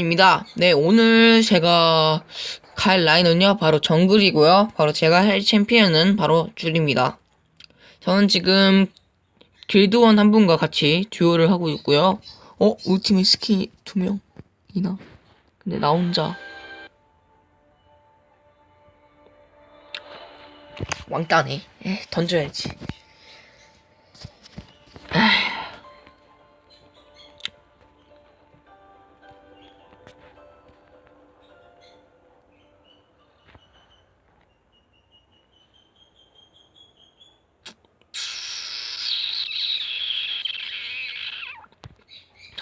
입니다. 네, 오늘 제가 갈 라인은요, 바로 정글이고요. 바로 제가 할 챔피언은 바로 줄입니다. 저는 지금 길드원 한 분과 같이 듀오를 하고 있고요. 어, 팀에 스키 두 명이나. 근데 나 혼자. 왕따네. 에, 던져야지.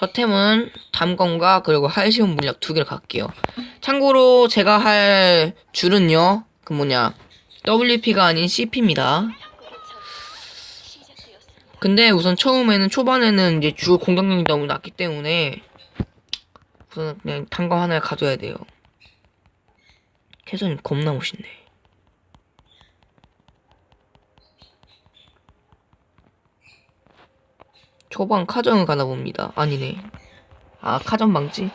저 템은 담검과 그리고 할시온 물약 두 개를 갈게요. 참고로 제가 할 줄은요, 그 뭐냐, WP가 아닌 CP입니다. 근데 우선 처음에는 초반에는 이제 줄 공격력이 너무 낮기 때문에 우선 그냥 단검 하나를 가져야 돼요. 캐선님 겁나 멋있네. 초반 카정을 가나 봅니다. 아니네. 아, 카정 방지?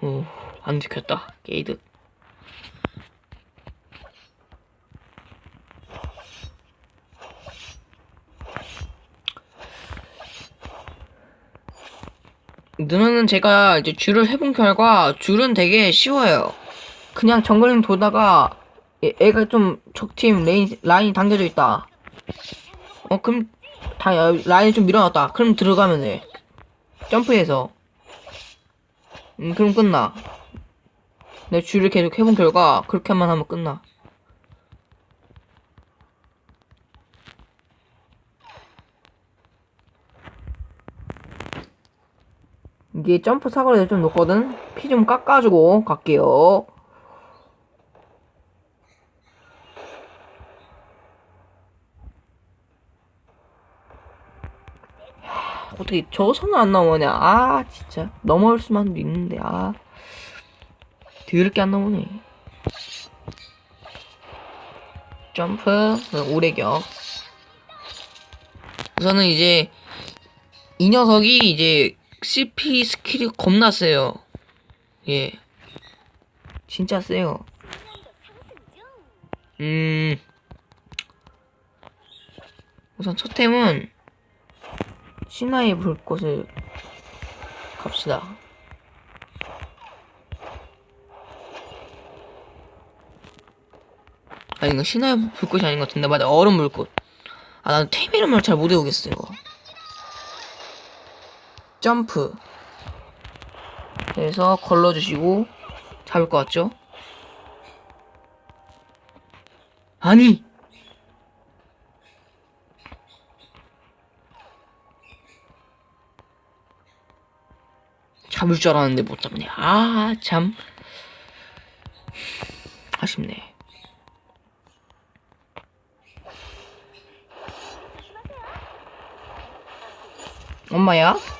오, 안 들켰다. 게이드. 누나는 제가 이제 줄을 해본 결과 줄은 되게 쉬워요. 그냥 정글링 돌다가 얘- 애가 좀 적팀 레인 라인이 당겨져 있다. 어 그럼 다 라인이 좀 밀어놨다. 그럼 들어가면 돼. 점프해서. 음 그럼 끝나. 내 줄을 계속 해본 결과 그렇게만 하면 끝나. 이게 점프 사거리를 좀 높거든? 피 좀 깎아주고 갈게요. 하, 어떻게 저 선은 안 나오냐? 아, 진짜. 넘어올 수만 있는데, 아. 더럽게 안 나오네. 점프, 오래격. 우선은 이제, 이 녀석이 이제, CP 스킬이 겁나 세요. 예. 진짜 세요. 음. 우선 첫 템은 신화의 불꽃을 갑시다. 아 이거 신화의 불꽃이 아닌 것 같은데 맞아 얼음 불꽃. 아 나는 템 이름을 잘 못 외우겠어 이거. 점프. 해서 걸러주시고 잡을 것 같죠? 아니! 잡을 줄 알았는데 못 잡네. 아 참. 아쉽네. 엄마야?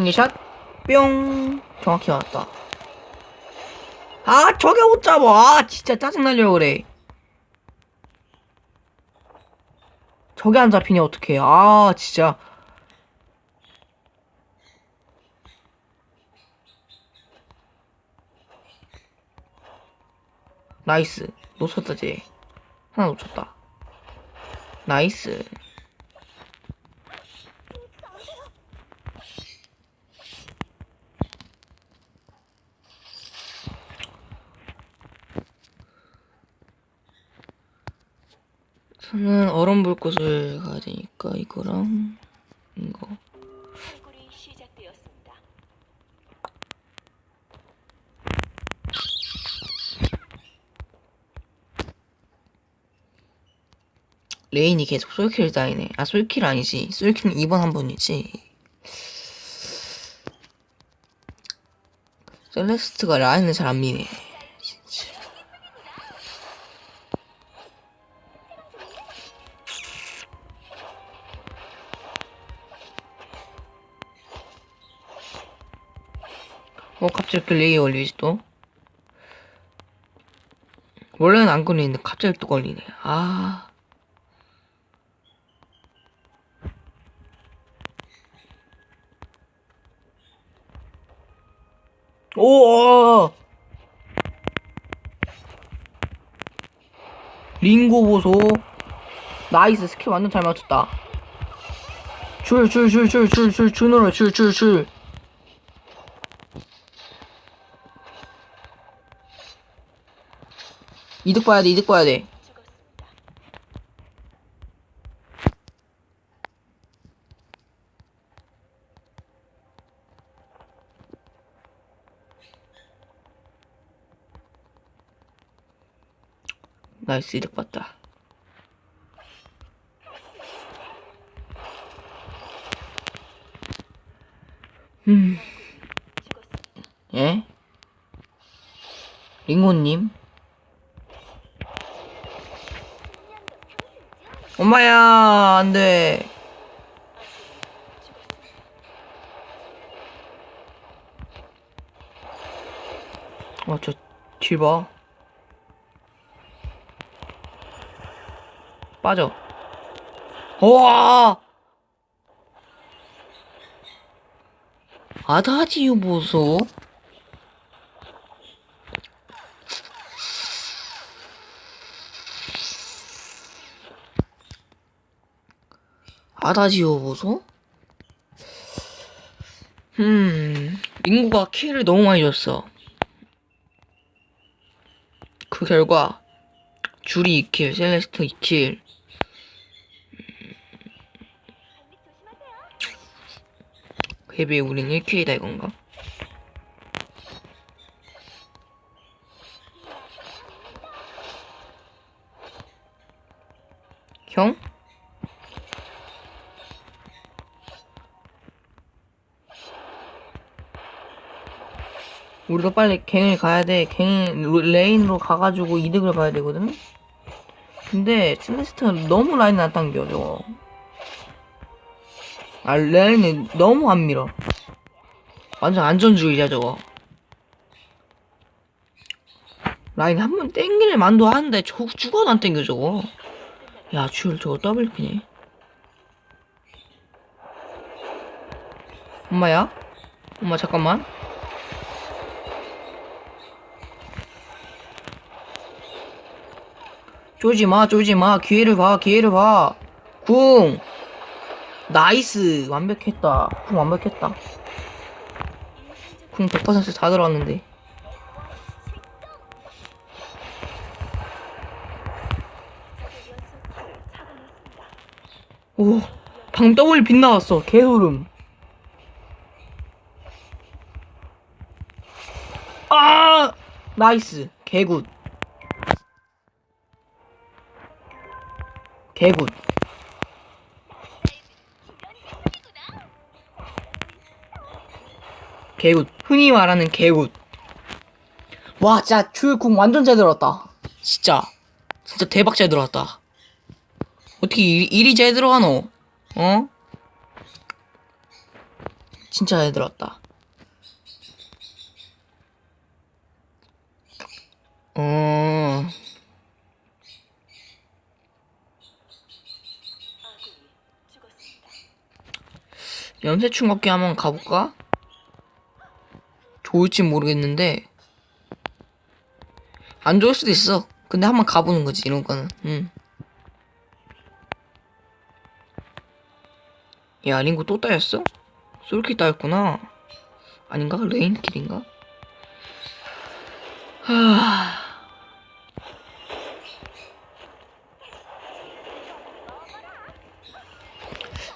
중계샷? 뿅. 정확히 맞았다. 아 저게 못 잡아. 아 진짜 짜증나려고 그래. 저게 안 잡히니 어떡해. 아 진짜. 나이스. 놓쳤다 쟤 하나 놓쳤다. 나이스 저는 얼음 불꽃을 가야 되니까 이거랑 이거. 레인이 계속 솔킬 다이네. 아 솔킬 아니지. 솔킬은 이번 한 번이지. 셀레스트가 라인을 잘 안 미네. 어, 갑자기 이렇게 레이 걸리지 또? 원래는 안 걸리는데 갑자기 또 걸리네. 아. 오! 링고 보소. 나이스 스킬 완전 잘 맞췄다. 줄 줄 줄 줄 줄 줄 줄으로 줄 줄 줄. 이득 봐야 돼 이득 봐야 돼. 나이스 이득 봤다. 음. 예? 링고님? 엄마야, 안 돼. 와, 저, 딜 봐. 빠져. 우와! 아다지요 보소. 아다지요 보소? 음, 링구가 킬을 너무 많이 줬어. 그 결과, 줄이 2킬, 셀레스트 2킬. 그에 비해 우린 1킬이다 이건가? 형? 우리가 빨리 갱을 가야 돼. 갱 레인으로 가가지고 이득을 봐야 되거든. 근데 셀레스트는 너무 라인을 안 당겨 저거. 아 레인이 너무 안 밀어. 완전 안전주의자 저거. 라인 한 번 땡기는 만도 하는데 저 죽어도 안 땡겨 저거. 야줄 저거 더블 피네. 엄마야? 엄마 잠깐만. 쪼지 마, 쪼지 마. 기회를 봐, 기회를 봐. 궁. 나이스. 완벽했다. 궁 완벽했다. 궁 100%다 들어왔는데. 오, 방 더블 빛 나왔어. 개소름. 아! 나이스. 개굿. 개굿. 개굿. 흔히 말하는 개굿. 와, 진짜 줄궁 완전 잘 들어왔다. 진짜. 진짜 대박 잘 들어왔다. 어떻게 일, 일이 잘 들어가노? 어? 진짜 잘 들어왔다. 어, 아군이 죽었습니다. 연쇄충 걷기 한번 가볼까? 좋을지 모르겠는데, 안 좋을 수도 있어. 근데 한번 가보는 거지, 이런 거는. 응. 야, 링고 또 따였어? 솔킬 따였구나. 아닌가? 레인킬인가? 하...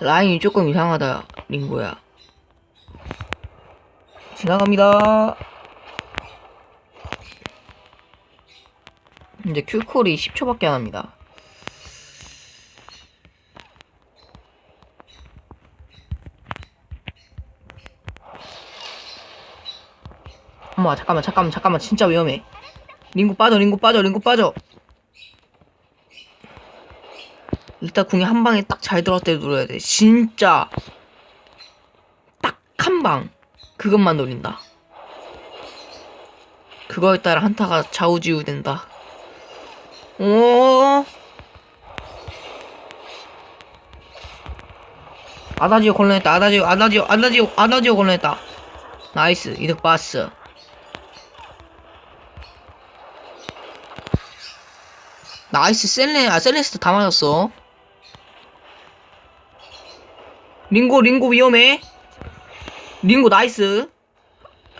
라인이 조금 이상하다, 링고야. 지나갑니다. 이제 큐콜이 10초밖에 안 합니다. 엄마 잠깐만 잠깐만 잠깐만 진짜 위험해 링구 빠져 링구 빠져 링구 빠져 일단 궁이 한 방에 딱 잘 들어갈 때 눌러야 돼 진짜 딱 한 방. 그것만 노린다. 그거에 따라 한타가 좌우지우 된다. 오. 아다지오 걸러냈다. 아다지오 아다지오 아다지오 아다지오 걸러냈다. 나이스. 이득 봤어. 나이스. 셀레 아 셀레스트 다 맞았어. 링고 링고 위험해 링고 나이스.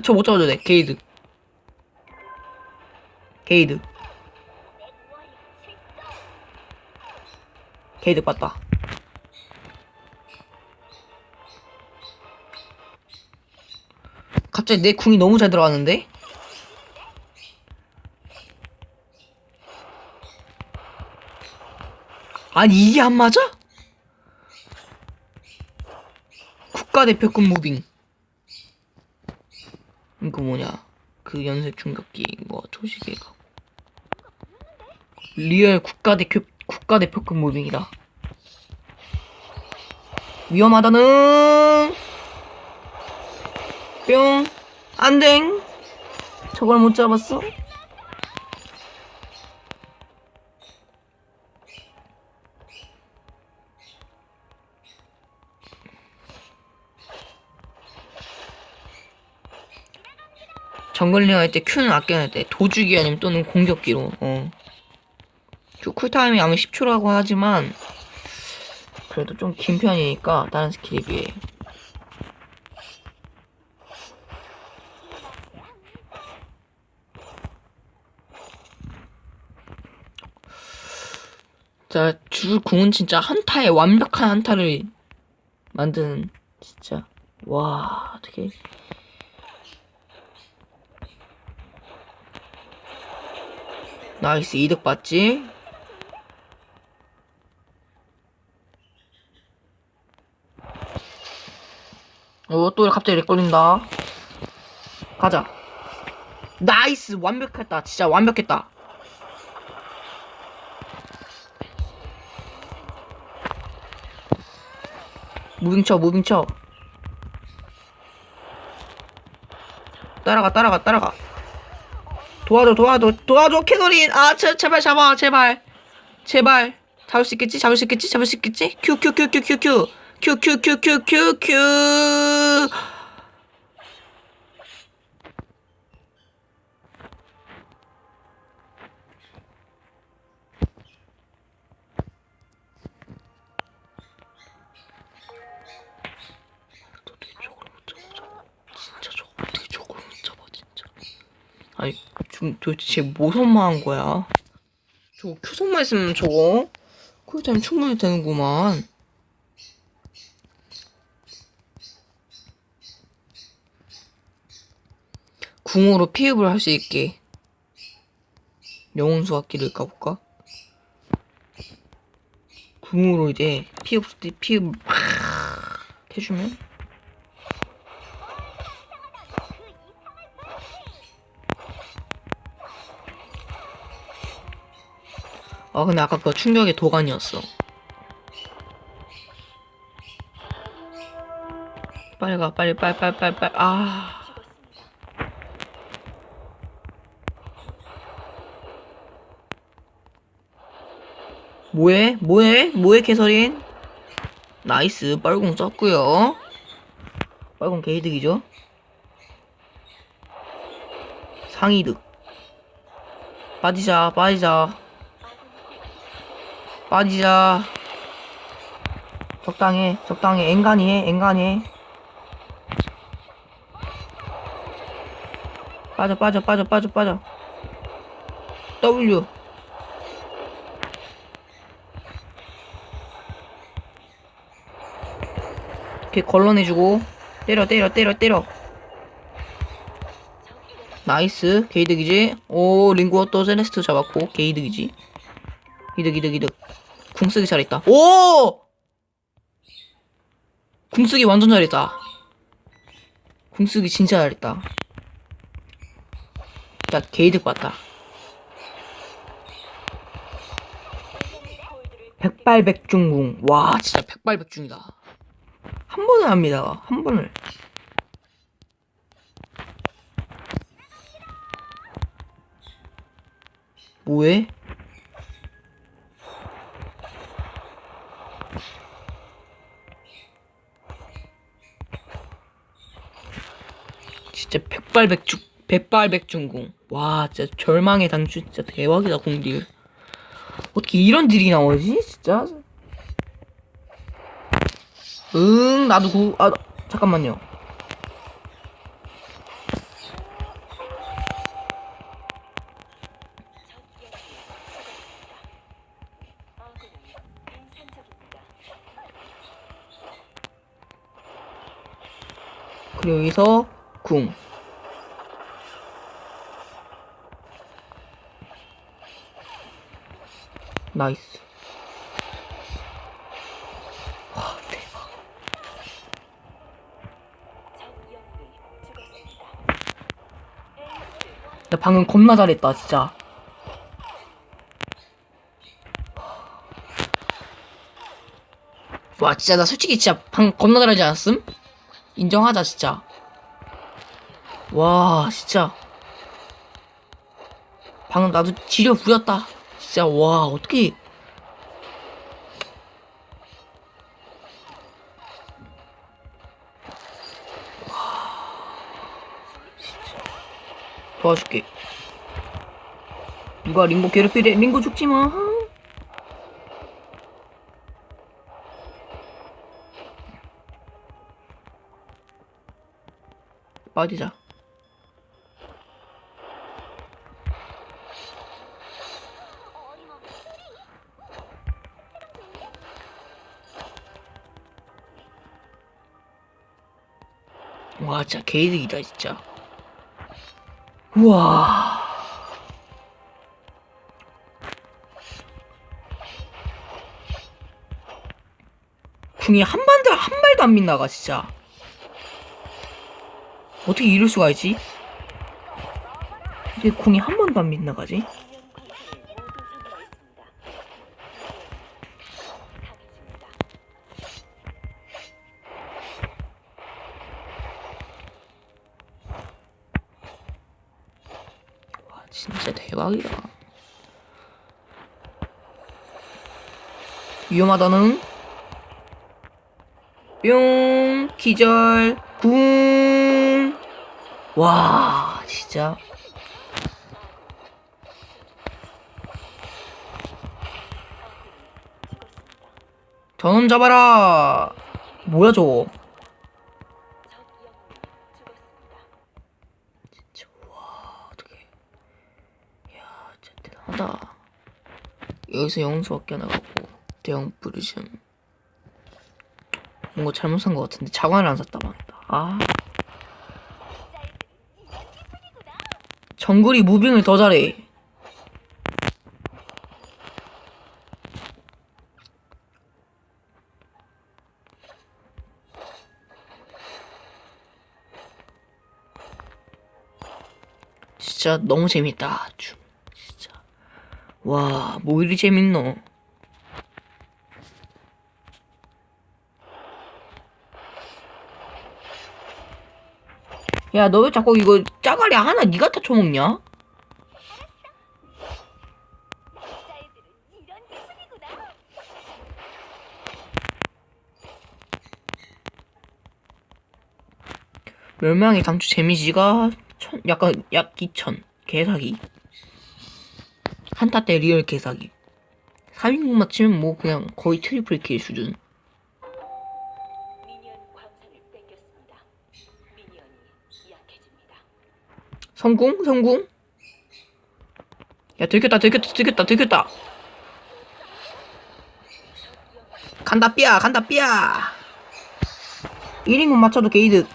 저 못 잡아도 돼. 게이드. 게이드. 게이드 봤다. 갑자기 내 궁이 너무 잘 들어갔는데? 아니 이게 안 맞아? 국가대표급 무빙 이거 뭐냐 그 연쇄 충격기 뭐 초시계 가고. 리얼 국가대표 국가대표급 무빙이다. 위험하다는! 뿅. 안댕 저걸 못 잡았어? 정글링 할때 Q는 아껴야 돼. 도주기 아니면 또는 공격기로. 어. 쿨타임이 아마 10초라고 하지만 그래도 좀 긴 편이니까 다른 스킬에 비해. 자, 줄 궁은 진짜 한타에 완벽한 한타를 만드는 진짜 와 어떻게 나이스 이득 봤지? 어, 또 갑자기 렉 걸린다. 가자. 나이스! 완벽했다. 진짜 완벽했다. 무빙쳐, 무빙쳐. 따라가, 따라가, 따라가. 도와줘, 도와줘, 도와줘, 캐서린! 아, 제, 제발 잡아, 제발. 제발. 잡을 수 있겠지? 잡을 수 있겠지? 잡을 수 있겠지? 큐, 큐, 큐, 큐, 큐, 큐. 큐, 큐, 큐, 큐, 큐, 큐. 도대체 뭐 선마한 거야? 저거 큐선마 있으면 저거 쿨타임 충분히 되는구만. 궁으로 피흡을 할 수 있게 영혼 수학기를 까볼까? 궁으로 이제 피흡 피흡 해주면 아 근데 아까 그거 충격의 도가니였어. 빨리 가 빨리 빨리 빨리 빨리 빨리. 아. 뭐해? 뭐해? 뭐해 개설인 나이스. 빨공 썼구요. 빨공 개이득이죠? 상이득. 빠지자 빠지자 빠지자. 적당해 적당해 앵간히 해 앵간히 해. 빠져 빠져 빠져 빠져 빠져. W. 이렇게 걸러내주고. 때려 때려 때려 때려. 나이스. 게이득이지? 오 링구어 또 세네스트 잡았고. 게이득이지? 이득 이득 이득 궁쓰기 잘했다 오 궁쓰기 완전 잘했다 궁쓰기 진짜 잘했다 진짜 개이득 봤다. 백발백중궁. 와, 진짜 백발백중이다. 한 번을 합니다. 한 번을. 뭐해? 백발 백중 백발 백중궁. 와, 진짜 절망의 단추 진짜 대박이다 공딜. 어떻게 이런 딜이 나오지? 진짜. 응, 나도 구, 아, 잠깐만요. 그리고 여기서 궁. 나이스. 와, 대박. 나 방금 겁나 잘했다, 진짜. 와, 진짜 나 솔직히 진짜 방금 겁나 잘하지 않았음? 인정하자, 진짜. 와, 진짜. 방금 나도 지려 부렸다. 진짜, 와, 어떻게. 도와줄게. 누가 링고 괴롭히래? 링고 죽지 마. 빠지자. 와, 진짜 개이득이다, 진짜. 우와. 궁이 한 발도, 한 발도 안 빗나가, 진짜. 어떻게 이럴 수가 있지? 근데 궁이 한 번도 안 빗나가지? 진짜 대박이다. 위험하다는 뿅 기절 궁. 와 진짜 저놈 잡아라 뭐야 저거 하다. 여기서 영수밖에 안 나가고 대형 브리즘 뭔가 잘못 산 것 같은데 자관을 안 샀다 망했다. 아. 정글이 무빙을 더 잘해. 진짜 너무 재밌다 와 뭐 이리 재밌노 야, 너 왜 자꾸 이거 짜가리 하나 니가 다 처먹냐? 멸망의 당초 재미지가 천, 약간 약 2천 개사기 한타 때 리얼 개사기. 3인국 맞추면 뭐 그냥 거의 트리플 킬 수준. 성궁? 성궁? 야 들켰다 들켰다 들켰다 들켰다. 간다 삐야 간다 삐야. 1인분 맞춰도 게이드.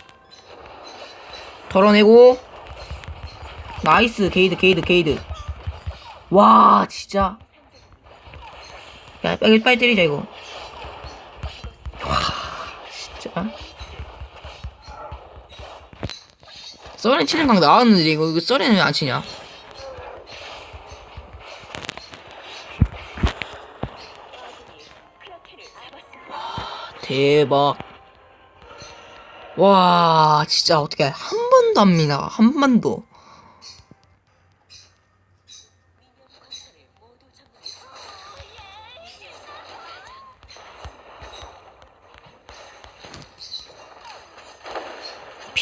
덜어내고. 나이스 게이드 게이드 게이드 와 진짜. 야 빨리 빨리 때리자 이거. 와 진짜. 썰렌 치는 방 나왔는데 이거 이거 썰렌 왜안 치냐? 와 대박. 와 진짜 어떻게 한 번도 안 미나 한 번도.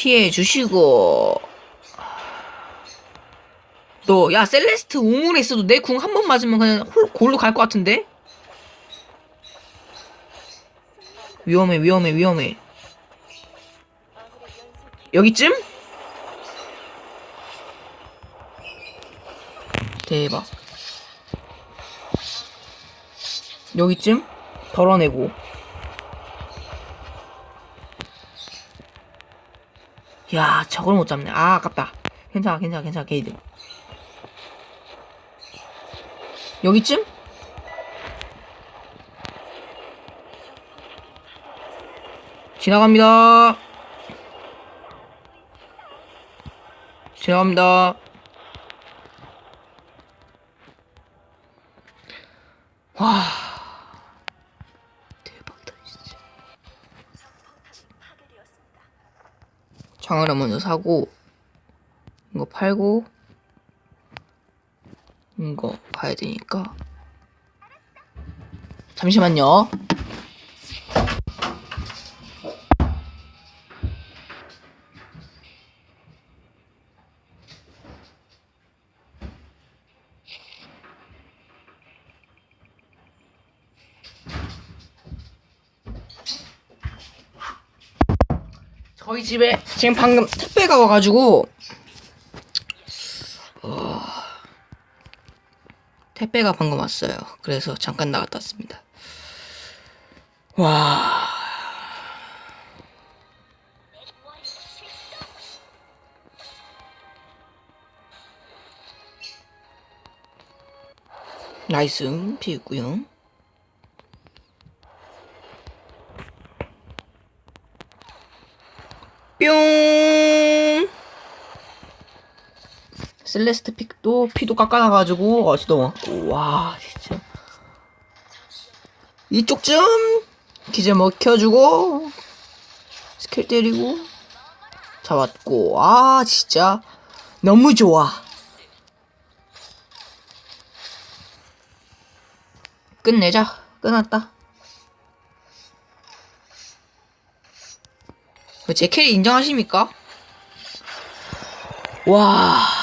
피해 주시고. 너, 야, 셀레스트 우물에 있어도 내 궁 한 번 맞으면 그냥 홀, 골로 갈 것 같은데? 위험해, 위험해, 위험해. 여기쯤? 대박. 여기쯤? 덜어내고. 야, 저걸 못 잡네. 아, 아깝다. 괜찮아, 괜찮아, 괜찮아, 게이드. 여기쯤? 지나갑니다. 지나갑니다. 장어를 먼저 사고 이거 팔고 이거 가야 되니까 잠시만요. 저희 집에 지금 방금 택배가 와가지고 어, 택배가 방금 왔어요. 그래서 잠깐 나갔다 왔습니다. 와 나이스 피했고요. 뿅. 셀레스트 픽도 피도 깎아놔가지고 어시도 와 진짜. 이쪽 쯤 기절 먹혀주고 스킬 때리고 잡았고 아 진짜. 너무 좋아. 끝내자. 끝났다 제 캐리 인정하십니까? 와